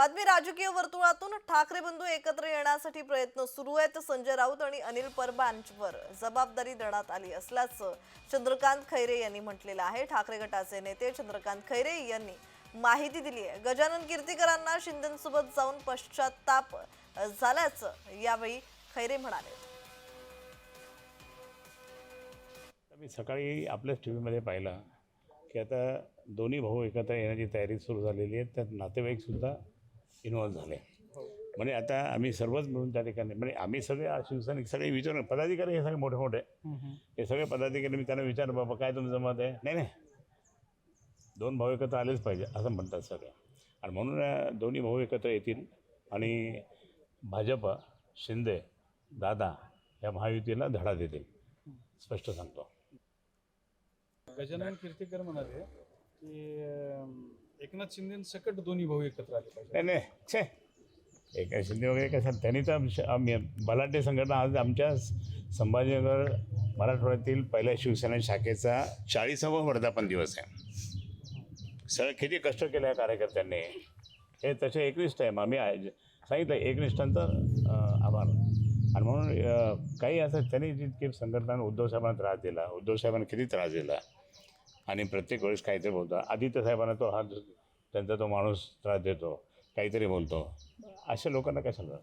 बातमी राजकीय वर्तुळातून ठाकरे बंधू एकत्र येण्यासाठी प्रयत्न सुरू आहेत. संजय राऊत आणि अनिल परबांचवर जबाबदारी देण्यात आली असल्याचं चंद्रकांत खैरे यांनी म्हटलेलं आहे. ठाकरे गटाचे नेते चंद्रकांत खैरे यांनी माहिती दिली आहे. गजानन कीर्तीकरांना शिंदेसोबत जाऊन पश्चाताप झाल्याचं यावेळी खैरे म्हणाले. मी सकाळी आपल्याच टी व्हीमध्ये पाहिलं की आता दोन्ही भाऊ एकत्र येण्याची तयारी सुरू झालेली आहे. त्यात नातेवाईकसुद्धा इन्व्हॉल्व झाले. म्हणजे आता आम्ही सर्वच मिळून त्या ठिकाणी म्हणजे आम्ही सगळे शिवसैनिक सगळे विचारून पदाधिकारी हे सगळे मोठे मोठे हे सगळे पदाधिकारी मी त्यांना विचारलं बाबा काय तुमचं मत आहे? नाही नाही. दोन भाऊ एकत्र आलेच पाहिजे असं म्हणतात सगळे. आणि म्हणून दोन्ही भाऊ एकत्र येतील. आणि भाजप शिंदे दादा या महायुतीला धडा देतील. स्पष्ट सांगतो. गजानन कीर्तीकर म्हणाले की एकनाथ शिंदे सकट दोन्ही भाऊ एकत्र आले पाहिजे. नाही नाही छे. एकनाथ शिंदे वगैरे कसं त्यांनी तर आमच्या- आम्ही बलाढ्य संघटना आज आमच्या संभाजीनगर मराठवाड्यातील पहिल्या शिवसेना शाखेचा चाळीसावा वर्धापन दिवस आहे. सगळं किती कष्ट केले या कार्यकर्त्यांनी. हे तसे एकनिष्ठ आहे. मग आम्ही आज सांगितलं एकनिष्ठांचा अं, आभार. आणि म्हणून अं, काही असं त्यांनी जितके संघटना उद्धव साहेबांना त्रास दिला उद्धव साहेबांना किती त्रास दिला आणि प्रत्येक वेळेस काहीतरी बोलतो. आदित्य साहेबांना तो हा त्यांचा तो माणूस त्रास देतो काहीतरी बोलतो. अशा लोकांना कशाला